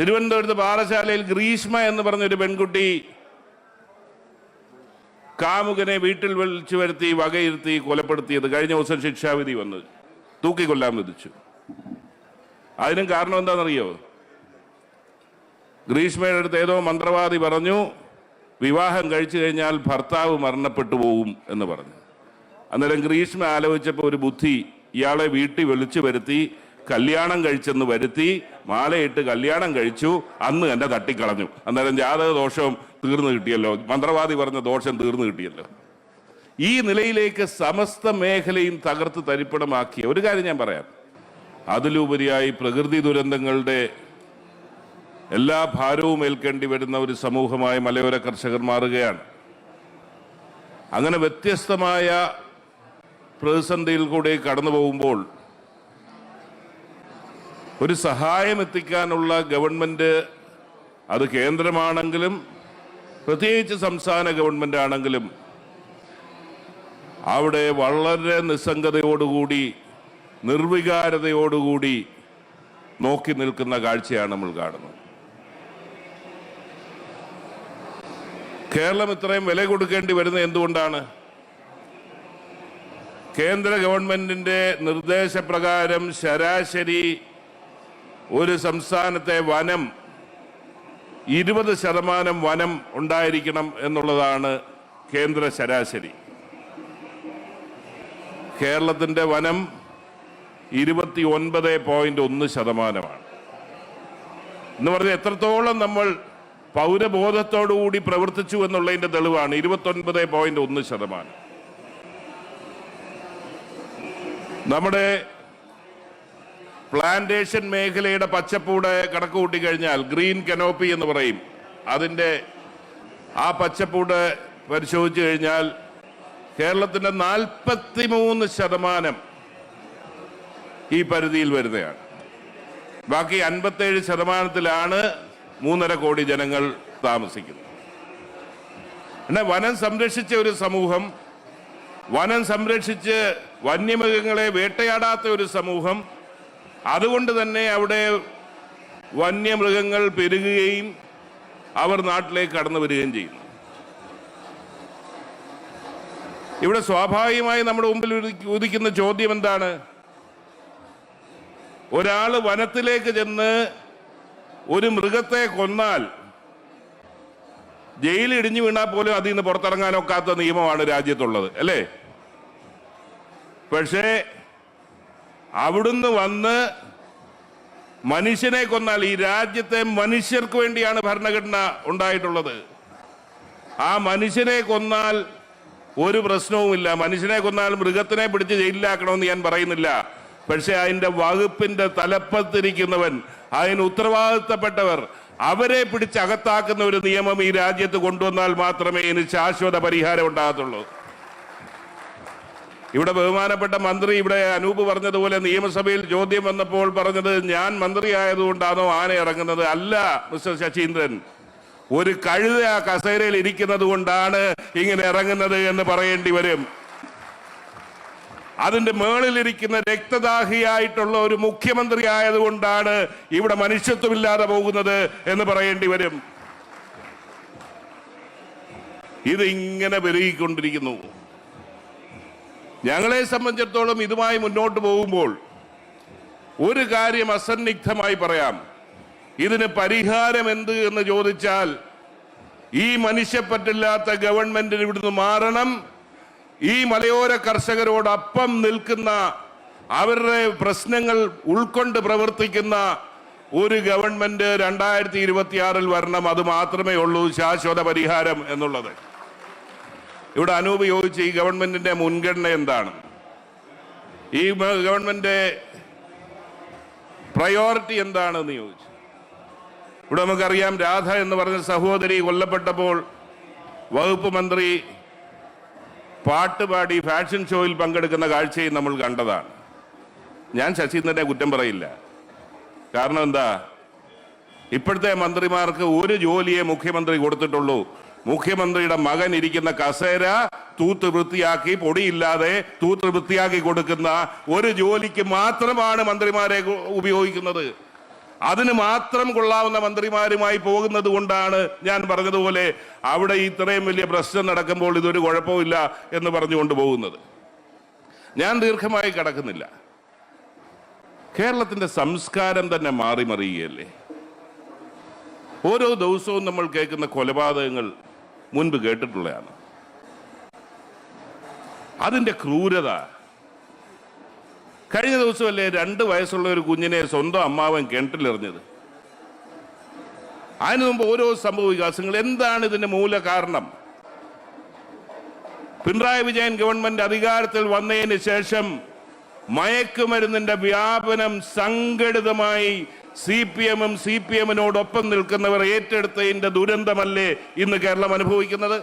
തിരുവനന്തപുരത്ത് പാറശാലയിൽ ഗ്രീഷ്മ എന്ന് പറഞ്ഞൊരു പെൺകുട്ടി കാമുകനെ വീട്ടിൽ വിളിച്ചു വരുത്തി വകയിരുത്തി കൊലപ്പെടുത്തിയത്. കഴിഞ്ഞ ദിവസം ശിക്ഷാവിധി വന്നു. തൂക്കിക്കൊല്ലാൻ വിധിച്ചു. അതിനും കാരണം എന്താണെന്നറിയോ? ഗ്രീഷ്മയുടെ അടുത്ത് ഏതോ മന്ത്രവാദി പറഞ്ഞു വിവാഹം കഴിച്ചു കഴിഞ്ഞാൽ ഭർത്താവ് മരണപ്പെട്ടു പോവും എന്ന് പറഞ്ഞു. അന്നേരം ഗ്രീഷ്മ ആലോചിച്ചപ്പോൾ ഒരു ബുദ്ധി ഇയാളെ വീട്ടിൽ വിളിച്ചു വരുത്തി കല്യാണം കഴിച്ചെന്ന് വരുത്തി മാലയിട്ട് കല്യാണം കഴിച്ചു അന്ന് എന്നെ തട്ടിക്കളഞ്ഞു. അന്നേരം ജാതക ദോഷവും തീർന്നു കിട്ടിയല്ലോ. മന്ത്രവാദി പറഞ്ഞ ദോഷം തീർന്നു കിട്ടിയല്ലോ. ഈ നിലയിലേക്ക് സമസ്ത മേഖലയും തകർത്ത് തരിപ്പണമാക്കിയ ഒരു കാര്യം ഞാൻ പറയാം. അതിലുപരിയായി പ്രകൃതി ദുരന്തങ്ങളുടെ എല്ലാ ഭാരവും ഏൽക്കേണ്ടി വരുന്ന ഒരു സമൂഹമായി മലയോര കർഷകർ മാറുകയാണ്. അങ്ങനെ വ്യത്യസ്തമായ പ്രതിസന്ധിയിൽ കൂടെ കടന്നു പോകുമ്പോൾ ഒരു സഹായം എത്തിക്കാനുള്ള ഗവൺമെന്റ് അത് കേന്ദ്രമാണെങ്കിലും പ്രത്യേകിച്ച് സംസ്ഥാന ഗവൺമെന്റ് ആണെങ്കിലും അവിടെ വളരെ നിസ്സംഗതയോടുകൂടി നിർവികാരതയോടുകൂടി നോക്കി നിൽക്കുന്ന കാഴ്ചയാണ് നമ്മൾ കാണുന്നത്. കേരളം ഇത്രയും വില കൊടുക്കേണ്ടി വരുന്നത് എന്തുകൊണ്ടാണ്? കേന്ദ്ര ഗവൺമെന്റിന്റെ നിർദ്ദേശപ്രകാരം ശരാശരി ഒരു സംസ്ഥാനത്തെ വനം ഇരുപത് ശതമാനം വനം ഉണ്ടായിരിക്കണം എന്നുള്ളതാണ് കേന്ദ്ര ശരാശരി. കേരളത്തിന്റെ വനം ഇരുപത്തി ഒൻപത് പോയിന്റ് ഒന്ന് ശതമാനമാണ്. എന്ന് പറഞ്ഞാൽ എത്രത്തോളം നമ്മൾ പൗരബോധത്തോടുകൂടി പ്രവർത്തിച്ചു എന്നുള്ളതിന്റെ തെളിവാണ്. ഇരുപത്തൊൻപത് പോയിന്റ് ഒന്ന് ശതമാനം. നമ്മുടെ പ്ലാന്റേഷൻ മേഖലയുടെ പച്ചപ്പൂടെ കണക്ക് കൂട്ടിക്കഴിഞ്ഞാൽ ഗ്രീൻ കനോപ്പി എന്ന് പറയും. അതിന്റെ ആ പച്ചപ്പൂടെ പരിശോധിച്ചു കഴിഞ്ഞാൽ കേരളത്തിന്റെ നാൽപ്പത്തി മൂന്ന് ശതമാനം ഈ പരിധിയിൽ വരുന്നതാണ്. ബാക്കി അൻപത്തേഴ് ശതമാനത്തിലാണ് മൂന്നര കോടി ജനങ്ങൾ താമസിക്കുന്നത്. എന്നാൽ വനം സംരക്ഷിച്ച ഒരു സമൂഹം വനം സംരക്ഷിച്ച് വന്യമൃഗങ്ങളെ വേട്ടയാടാത്ത ഒരു സമൂഹം അതുകൊണ്ട് തന്നെ അവിടെ വന്യമൃഗങ്ങൾ പെരുകുകയും അവർ നാട്ടിലേക്ക് കടന്നു വരികയും ചെയ്യുന്നു. ഇവിടെ സ്വാഭാവികമായി നമ്മുടെ മുമ്പിൽ ഉദിക്ക് ഉദിക്കുന്ന ചോദ്യം എന്താണ്? ഒരാൾ വനത്തിലേക്ക് ചെന്ന് ഒരു മൃഗത്തെ കൊന്നാൽ ജയിലിൽ ഇടിഞ്ഞു വീണാൽ പോലും അതിൽ നിന്ന് പുറത്തിറങ്ങാനൊക്കാത്ത നിയമമാണ് രാജ്യത്തുള്ളത് അല്ലേ? പക്ഷേ അവിടുന്ന് വന്ന് മനുഷ്യനെ കൊന്നാൽ ഈ രാജ്യത്തെ മനുഷ്യർക്ക് വേണ്ടിയാണ് ഭരണഘടന ഉണ്ടായിട്ടുള്ളത്. ആ മനുഷ്യനെ കൊന്നാൽ ഒരു പ്രശ്നവുമില്ല. മനുഷ്യനെ കൊന്നാൽ മൃഗത്തിനെ പിടിച്ച് ജയിലിലാക്കണമെന്ന് ഞാൻ പറയുന്നില്ല. പക്ഷെ അതിന്റെ വകുപ്പിന്റെ തലപ്പത്തിരിക്കുന്നവൻ അതിന് ഉത്തരവാദിത്തപ്പെട്ടവർ അവരെ പിടിച്ചകത്താക്കുന്ന ഒരു നിയമം ഈ രാജ്യത്ത് കൊണ്ടുവന്നാൽ മാത്രമേ ഇതിന് ശാശ്വത പരിഹാരം ഉണ്ടാകത്തുള്ളൂ. ഇവിടെ ബഹുമാനപ്പെട്ട മന്ത്രി ഇവിടെ അനൂപ് പറഞ്ഞതുപോലെ നിയമസഭയിൽ ചോദ്യം വന്നപ്പോൾ പറഞ്ഞത് ഞാൻ മന്ത്രി ആയതുകൊണ്ടാണോ ആന ഇറങ്ങുന്നത്? അല്ല മിസ്റ്റർ ശശീന്ദ്രൻ. ഒരു കഴുത ആ കസേരയിൽ ഇരിക്കുന്നത് കൊണ്ടാണ് ഇങ്ങനെ ഇറങ്ങുന്നത് എന്ന് പറയേണ്ടി വരും. അതിന്റെ മേളിലിരിക്കുന്ന രക്തദാഹിയായിട്ടുള്ള ഒരു മുഖ്യമന്ത്രി ആയതുകൊണ്ടാണ് ഇവിടെ മനുഷ്യത്വമില്ലാതെ പോകുന്നത് എന്ന് പറയേണ്ടി വരും. ഇതിങ്ങനെ പെരുകിക്കൊണ്ടിരിക്കുന്നു. ഞങ്ങളെ സംബന്ധിച്ചിടത്തോളം ഇതുമായി മുന്നോട്ട് പോകുമ്പോൾ ഒരു കാര്യം അസന്നിഗ്ധമായി പറയാം. ഇതിന് പരിഹാരം എന്ത് എന്ന് ചോദിച്ചാൽ ഈ മനുഷ്യപ്പറ്റില്ലാത്ത ഗവൺമെന്റിന് ഇവിടുന്ന് മാറണം. ഈ മലയോര കർഷകരോടൊപ്പം നിൽക്കുന്ന അവരുടെ പ്രശ്നങ്ങൾ ഉൾക്കൊണ്ട് പ്രവർത്തിക്കുന്ന ഒരു ഗവൺമെന്റ് രണ്ടായിരത്തി ഇരുപത്തിയാറിൽ വരണം അത് മാത്രമേ ഉള്ളൂ ശാശ്വത പരിഹാരം എന്നുള്ളത്. ഇവിടെ അനൂപ് ചോദിച്ച ഈ ഗവൺമെന്റിന്റെ മുൻഗണന എന്താണ്? ഈ ഗവൺമെന്റ് പ്രയോറിറ്റി എന്താണെന്ന് ചോദിച്ചു. ഇവിടെ നമുക്കറിയാം രാധ എന്ന് പറഞ്ഞ സഹോദരി കൊല്ലപ്പെട്ടപ്പോൾ വകുപ്പ് മന്ത്രി പാട്ടുപാടി ഫാഷൻ ഷോയിൽ പങ്കെടുക്കുന്ന കാഴ്ചയും നമ്മൾ കണ്ടതാണ്. ഞാൻ ശശീന്ദ്രനെ കുറ്റം പറയില്ല. കാരണം എന്താ? ഇപ്പോഴത്തെ മന്ത്രിമാർക്ക് ഒരു ജോലിയെ മുഖ്യമന്ത്രി കൊടുത്തിട്ടുള്ളൂ. മുഖ്യമന്ത്രിയുടെ മകൻ ഇരിക്കുന്ന കസേര തൂത്ത് വൃത്തിയാക്കി പൊടിയില്ലാതെ തൂത്ത് വൃത്തിയാക്കി കൊടുക്കുന്ന ഒരു ജോലിക്ക് മാത്രമാണ് മന്ത്രിമാരെ ഉപയോഗിക്കുന്നത്. അതിന് മാത്രം കൊള്ളാവുന്ന മന്ത്രിമാരുമായി പോകുന്നത് കൊണ്ടാണ് ഞാൻ പറഞ്ഞതുപോലെ അവിടെ ഇത്രയും വലിയ പ്രശ്നം നടക്കുമ്പോൾ ഇതൊരു കുഴപ്പമില്ല എന്ന് പറഞ്ഞുകൊണ്ട് പോകുന്നത്. ഞാൻ ദീർഘമായി കിടക്കുന്നില്ല. കേരളത്തിന്റെ സംസ്കാരം തന്നെ മാറി മറിയുകയല്ലേ ഓരോ ദിവസവും നമ്മൾ കേൾക്കുന്ന കൊലപാതകങ്ങൾ മുൻപ് കേട്ടിട്ടുള്ളതാണ്. അതിന്റെ ക്രൂരത. കഴിഞ്ഞ ദിവസമല്ലേ രണ്ട് വയസ്സുള്ള ഒരു കുഞ്ഞിനെ സ്വന്തം അമ്മാവൻ കിണറ്റിലെറിഞ്ഞത്. അതിനു മുമ്പ് ഓരോ സംഭവ വികാസങ്ങൾ. എന്താണ് ഇതിന്റെ മൂല കാരണം? പിണറായി വിജയൻ ഗവൺമെന്റ് അധികാരത്തിൽ വന്നതിന് ശേഷം മയക്കുമരുന്നിന്റെ വ്യാപനം സംഘടിതമായി സി പി എമ്മും സി പി എമ്മിനോടൊപ്പം നിൽക്കുന്നവർ ഏറ്റെടുത്തതിന്റെ ദുരന്തമല്ലേ ഇന്ന് കേരളം അനുഭവിക്കുന്നത്?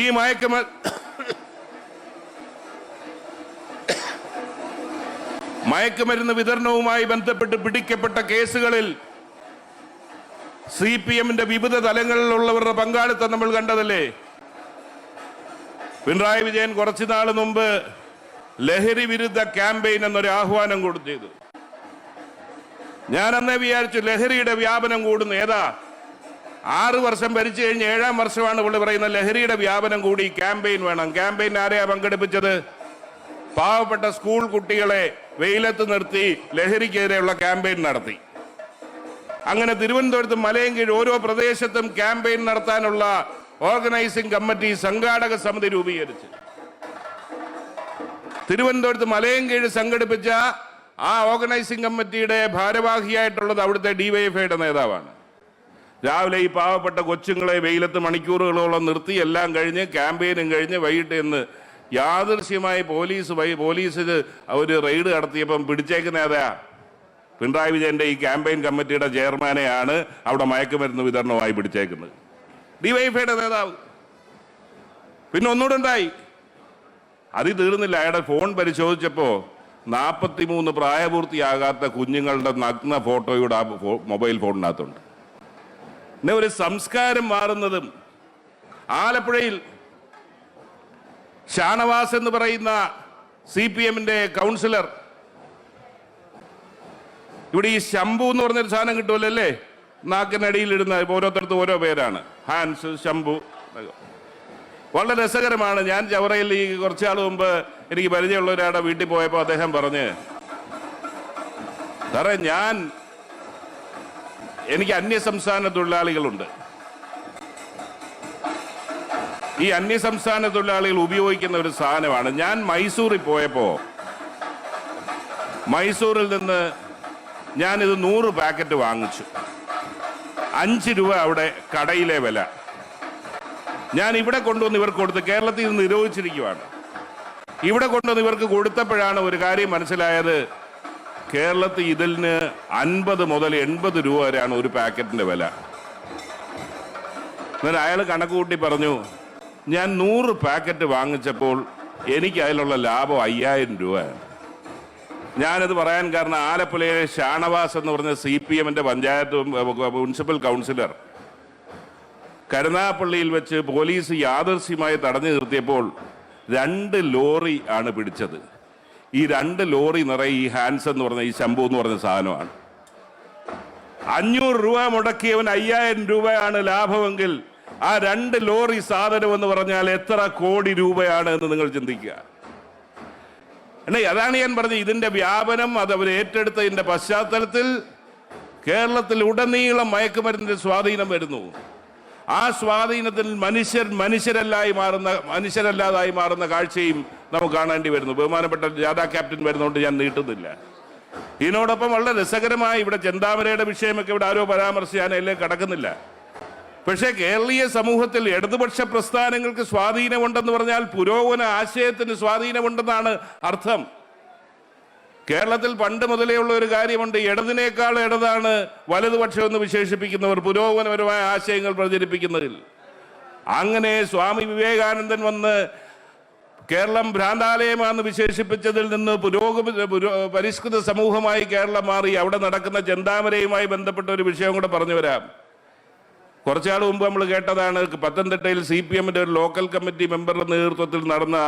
ഈ മയക്കുമ മയക്കുമരുന്ന് വിതരണവുമായി ബന്ധപ്പെട്ട് പിടിക്കപ്പെട്ട കേസുകളിൽ സി പി എമ്മിന്റെ വിവിധ തലങ്ങളിലുള്ളവരുടെ പങ്കാളിത്തം നമ്മൾ കണ്ടതല്ലേ? പിണറായി വിജയൻ കുറച്ചു നാൾ മുമ്പ് ലഹരി വിരുദ്ധ ക്യാമ്പയിൻ എന്നൊരു ആഹ്വാനം കൊടുത്തു ഞാൻ അന്നേ വിചാരിച്ചു ലഹരിയുടെ വ്യാപനം കൂടുന്നു. ഏതാ? ആറ് വർഷം ഭരിച്ചു കഴിഞ്ഞ് ഏഴാം വർഷമാണ് പുള്ളി പറയുന്ന ലഹരിയുടെ വ്യാപനം കൂടി ക്യാമ്പയിൻ വേണം. ക്യാമ്പയിൻ ആരെയാ പങ്കെടുപ്പിച്ചത്? പാവപ്പെട്ട സ്കൂൾ കുട്ടികളെ വെയിലത്ത് നിർത്തി ലഹരിക്കെതിരെയുള്ള ക്യാമ്പയിൻ നടത്തി. അങ്ങനെ തിരുവനന്തപുരത്ത് മലയും കീഴ് ഓരോ പ്രദേശത്തും ക്യാമ്പയിൻ നടത്താനുള്ള ഓർഗനൈസിംഗ് കമ്മിറ്റി സംഘാടക സമിതി രൂപീകരിച്ചു. തിരുവനന്തപുരത്ത് മലയും കീഴ് സംഘടിപ്പിച്ച ആ ഓർഗനൈസിംഗ് കമ്മിറ്റിയുടെ ഭാരവാഹിയായിട്ടുള്ളത് അവിടുത്തെ ഡിവൈഎഫ്ഐയുടെ നേതാവാണ്. രാവിലെ ഈ പാവപ്പെട്ട കൊച്ചുങ്ങളെ വെയിലത്ത് മണിക്കൂറുകളോളം നിർത്തി എല്ലാം കഴിഞ്ഞ് ക്യാമ്പയിനും കഴിഞ്ഞ് വൈകിട്ട് എന്ന് യാദൃശ്യമായി പോലീസ് പോലീസ് ഒരു റെയ്ഡ് നടത്തിയപ്പം പിടിച്ചേക്കുന്ന ഏതാ പിണറായി വിജയന്റെ ഈ ക്യാമ്പയിൻ കമ്മിറ്റിയുടെ ചെയർമാനെയാണ് അവിടെ മയക്കുമരുന്ന് വിതരണവുമായി പിടിച്ചേക്കുന്നത്. ഡിവൈഫൈയുടെ നേതാവ്. പിന്നെ ഒന്നുകൂടെ ഉണ്ടായി. അത് തീർന്നില്ല. അയാളുടെ ഫോൺ പരിശോധിച്ചപ്പോ നാൽപ്പത്തി മൂന്ന് പ്രായപൂർത്തിയാകാത്ത കുഞ്ഞുങ്ങളുടെ നഗ്ന ഫോട്ടോയുടെ ആ മൊബൈൽ ഫോണിനകത്തുണ്ട്. പിന്നെ ഒരു സംസ്കാരം മാറുന്നതും ആലപ്പുഴയിൽ ഷാനവാസ് എന്ന് പറയുന്ന സി പി എമ്മിന്റെ കൗൺസിലർ ഇവിടെ ഈ ശംഭു എന്ന് പറഞ്ഞൊരു സാധനം കിട്ടുമല്ലോ അല്ലേ? നാക്കിനടിയിൽ ഇടുന്ന ഓരോരുത്തർക്കും ഓരോ പേരാണ്. ഹാൻസ് ശംഭു. വളരെ രസകരമാണ്. ഞാൻ ചവറയിൽ ഈ കുറച്ചാൾ മുമ്പ് എനിക്ക് പരിചയമുള്ള ഒരാളുടെ വീട്ടിൽ പോയപ്പോൾ അദ്ദേഹം പറഞ്ഞ് സാറേ ഞാൻ എനിക്ക് അന്യസംസ്ഥാന തൊഴിലാളികളുണ്ട്. ഈ അന്യസംസ്ഥാന തൊഴിലാളികൾ ഉപയോഗിക്കുന്ന ഒരു സാധനമാണ്. ഞാൻ മൈസൂറിൽ പോയപ്പോൾ മൈസൂരിൽ നിന്ന് ഞാനിത് നൂറ് പാക്കറ്റ് വാങ്ങിച്ചു. അഞ്ച് രൂപ അവിടെ കടയിലെ വില. ഞാൻ ഇവിടെ കൊണ്ടുവന്ന് ഇവർക്ക് കൊടുത്ത് കേരളത്തിൽ നിന്ന് നിരോധിച്ചിരിക്കുകയാണ് ഇവിടെ കൊണ്ടുവന്ന് ഇവർക്ക് കൊടുത്തപ്പോഴാണ് ഒരു കാര്യം മനസ്സിലായത്. കേരളത്തിൽ ഇതിന് അൻപത് മുതൽ എൺപത് രൂപ വരെയാണ് ഒരു പാക്കറ്റിന്റെ വില. എന്നാൽ അയാൾ കണക്ക് കൂട്ടി പറഞ്ഞു ഞാൻ നൂറ് പാക്കറ്റ് വാങ്ങിച്ചപ്പോൾ എനിക്ക് അതിലുള്ള ലാഭം അയ്യായിരം രൂപയാണ് ഞാനത് പറയാൻ കാരണം ആലപ്പുഴയിലെ ഷാനവാസ് എന്ന് പറഞ്ഞ സി പി എമ്മിന്റെ പഞ്ചായത്ത് മുനിസിപ്പൽ കൗൺസിലർ കരുനാപ്പള്ളിയിൽ വെച്ച് പോലീസ് യാദർശ്യമായി തടഞ്ഞു നിർത്തിയപ്പോൾ രണ്ട് ലോറി ആണ് പിടിച്ചത്. ഈ രണ്ട് ലോറി നിറയെ ഈ ഹാൻസ് എന്ന് പറഞ്ഞ ഈ ശംഭു എന്ന് പറഞ്ഞ സാധനമാണ്. അഞ്ഞൂറ് രൂപ മുടക്കിയവൻ അയ്യായിരം രൂപയാണ് ലാഭമെങ്കിൽ ആ രണ്ട് ലോറി സാധനം എന്ന് പറഞ്ഞാൽ എത്ര കോടി രൂപയാണ് എന്ന് നിങ്ങൾ ചിന്തിക്കുക. അല്ലേ അതാണ് ഞാൻ പറഞ്ഞത്. ഇതിന്റെ വ്യാപനം അത് അവർ ഏറ്റെടുത്തതിന്റെ പശ്ചാത്തലത്തിൽ കേരളത്തിൽ ഉടനീളം മയക്കുമരുന്നിന്റെ സ്വാധീനം വരുന്നു. ആ സ്വാധീനത്തിൽ മനുഷ്യർ മനുഷ്യരല്ലായി മാറുന്ന മനുഷ്യരല്ലാതായി മാറുന്ന കാഴ്ചയും നമുക്ക് കാണേണ്ടി വരുന്നു. ബഹുമാനപ്പെട്ട ജാഥാ ക്യാപ്റ്റൻ വരുന്നതുകൊണ്ട് ഞാൻ നീട്ടുന്നില്ല. ഇതിനോടൊപ്പം വളരെ രസകരമായി ഇവിടെ ചെന്താമരയുടെ വിഷയമൊക്കെ ഇവിടെ ആരോ പരാമർശിച്ച് ഞാൻ കടക്കുന്നില്ല. പക്ഷേ കേരളീയ സമൂഹത്തിൽ ഇടതുപക്ഷ പ്രസ്ഥാനങ്ങൾക്ക് സ്വാധീനമുണ്ടെന്ന് പറഞ്ഞാൽ പുരോഗമന ആശയത്തിന് സ്വാധീനമുണ്ടെന്നാണ് അർത്ഥം. കേരളത്തിൽ പണ്ട് മുതലേ ഉള്ള ഒരു കാര്യമുണ്ട്. ഇടതിനേക്കാൾ ഇടതാണ് വലതുപക്ഷം എന്ന് വിശേഷിപ്പിക്കുന്നവർ പുരോഗമനപരമായ ആശയങ്ങൾ പ്രചരിപ്പിക്കുന്നതിൽ. അങ്ങനെ സ്വാമി വിവേകാനന്ദൻ വന്ന് കേരളം ഭ്രാന്താലയമാണെന്ന് വിശേഷിപ്പിച്ചതിൽ നിന്ന് പുരോഗമന പരിഷ്കൃത സമൂഹമായി കേരളം മാറി. അവിടെ നടക്കുന്ന ചെന്താമരയുമായി ബന്ധപ്പെട്ട ഒരു വിഷയം കൂടെ പറഞ്ഞു വരാം. കുറച്ചാൾ മുമ്പ് നമ്മൾ കേട്ടതാണ് പത്തനംതിട്ടയിൽ സി പി എമ്മിന്റെ ഒരു ലോക്കൽ കമ്മിറ്റി മെമ്പറുടെ നേതൃത്വത്തിൽ നടന്ന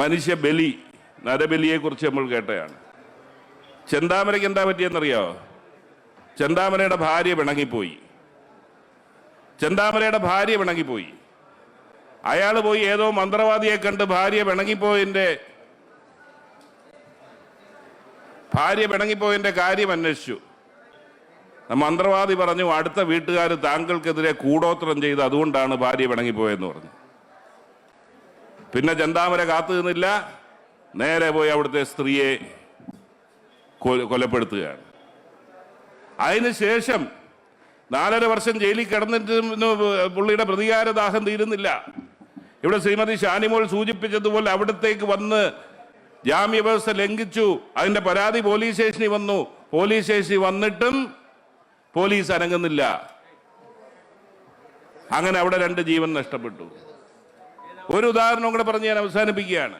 മനുഷ്യ ബലി നരബലിയെക്കുറിച്ച് നമ്മൾ കേട്ടയാണ് ചെന്താമരയ്ക്ക് എന്താ പറ്റിയെന്നറിയോ? ചെന്താമരയുടെ ഭാര്യ പിണങ്ങിപ്പോയി. ചെന്താമരയുടെ ഭാര്യ പിണങ്ങിപ്പോയി. അയാൾ പോയി ഏതോ മന്ത്രവാദിയെ കണ്ട് ഭാര്യ പിണങ്ങിപ്പോയതിന്റെ ഭാര്യ പിണങ്ങിപ്പോയതിന്റെ കാര്യം അന്വേഷിച്ചു. മന്ത്രവാദി പറഞ്ഞു അടുത്ത വീട്ടുകാർ താങ്കൾക്കെതിരെ കൂടോത്രം ചെയ്ത് അതുകൊണ്ടാണ് ഭാര്യ പിണങ്ങിപ്പോയെന്ന് പറഞ്ഞു. പിന്നെ ചന്താമര കാത്തു നിന്നില്ല. നേരെ പോയി അവിടുത്തെ സ്ത്രീയെ കൊലപ്പെടുത്തുകയാണ്. അതിനുശേഷം നാലര വർഷം ജയിലിൽ കിടന്നിട്ട് പുള്ളിയുടെ പ്രതികാരദാഹം തീരുന്നില്ല. ഇവിടെ ശ്രീമതി ഷാനിമോൾ സൂചിപ്പിച്ചതുപോലെ അവിടത്തേക്ക് വന്ന് ജാമ്യ വ്യവസ്ഥ ലംഘിച്ചു. അതിന്റെ പരാതി പോലീസ് സ്റ്റേഷനിൽ വന്നു. പോലീസ് സ്റ്റേഷനിൽ വന്നിട്ടും പോലീസ് അനങ്ങുന്നില്ല. അങ്ങനെ അവിടെ രണ്ട് ജീവൻ നഷ്ടപ്പെട്ടു. ഒരു ഉദാഹരണം കൂടെ പറഞ്ഞ് ഞാൻ അവസാനിപ്പിക്കുകയാണ്.